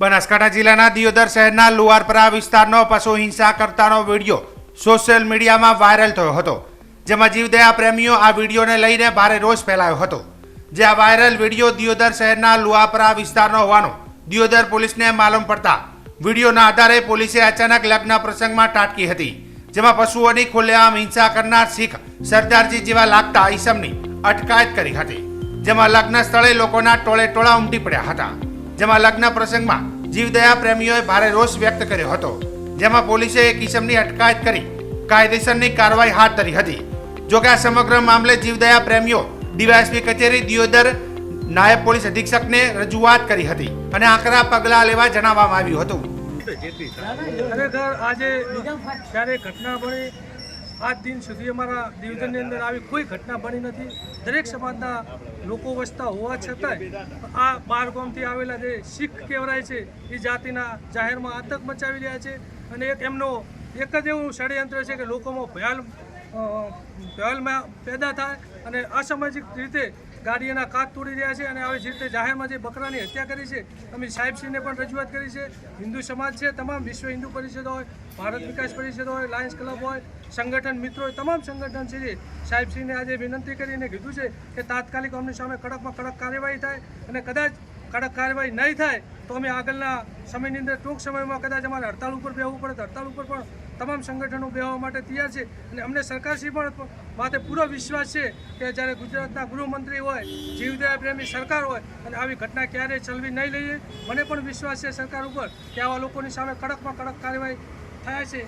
બનાસકાંઠા જિલ્લાના દિયોદર શહેરના લુવારપરા વિસ્તારનો પશુ હિંસા કરતાનો વીડિયો સોશિયલ મીડિયામાં વાયરલ થયો હતો. જેમાં જીવદયા પ્રેમીઓ આ વિડીયોને લઈને ભારે રોષ ફેલાયો હતો. જે આ વાયરલ વીડિયો દિયોદર શહેરના લુવાપરા વિસ્તારનો હોવાનો દિયોદર પોલીસને માલુમ પડતા વિડીયોના આધારે પોલીસે અચાનક લગ્ન પ્રસંગમાં ટાટકી હતી, જેમાં પશુઓની ખુલ્લેઆમ હિંસા કરનાર શીખ સરદારજી જેવા લાગતા ઈસમની અટકાયત કરી હતી, જેમાં લગ્ન સ્થળે લોકોના ટોળે ટોળા ઉમટી પડ્યા હતા. જેમાં લગ્ન પ્રસંગમાં જીવદયા પ્રેમીઓએ ભારે રોષ વ્યક્ત કર્યો હતો. જેમાં પોલીસે એક ઈસમની અટકાયત કરી કાયદેસરની કાર્યવાહી હાથ ધરી હતી. જોકે આ સમગ્ર મામલે જીવદયા પ્રેમીઓ ડીવાયએસપી કચેરી દિયોદર નાયબ પોલીસ અધિક્ષકને રજૂઆત કરી હતી અને આકરા પગલાં લેવા જણાવવામાં આવ્યું હતું. ખરેખર આજે ઘટના બની? આજ દિન સુધી અમારા ડિવિઝનની અંદર આવી કોઈ ઘટના બની નથી. દરેક સમાજના લોકો વસતા હોવા છતાંય આ બાર ગામથી આવેલા જે શીખ કહેવાય છે, એ જાતિના જાહેરમાં આતંક મચાવી રહ્યા છે અને એક એમનો એક જ એવું ષડયંત્ર છે કે લોકોમાં ભયાલ ભયાલમાં પેદા થાય અને અસામાજિક રીતે ગાડીઓના કાચ તોડી રહ્યા છે અને આવી જ રીતે જાહેરમાં જે બકરાની હત્યા કરી છે અમે સાહેબશ્રીને પણ રજૂઆત કરી છે. હિન્દુ સમાજ છે, તમામ વિશ્વ હિન્દુ પરિષદ હોય, ભારત વિકાસ પરિષદ હોય, લાયન્સ ક્લબ હોય, સંગઠન મિત્રો તમામ સંગઠન છે જે સાહેબશ્રીને આજે વિનંતી કરીને કીધું છે કે તાત્કાલિક અમની સામે કડકમાં કડક કાર્યવાહી થાય અને કદાચ કડક કાર્યવાહી નહીં થાય તો અમે આગળના સમયની અંદર ટૂંક સમયમાં કદાચ અમારે હડતાળ ઉપર બેવું પડે તો હડતાળ ઉપર પણ તમામ સંગઠનો બેહવા માટે તૈયાર છે. અને અમને સરકારશ્રી પણ માથે પૂરો વિશ્વાસ છે કે જ્યારે ગુજરાતના ગૃહમંત્રી હોય, જીવદયા પ્રેમી સરકાર હોય અને આવી ઘટના ક્યારેય ચલવી નહીં લઈએ, મને પણ વિશ્વાસ છે સરકાર ઉપર કે આવા લોકોની સામે કડકમાં કડક કાર્યવાહી થાય છે.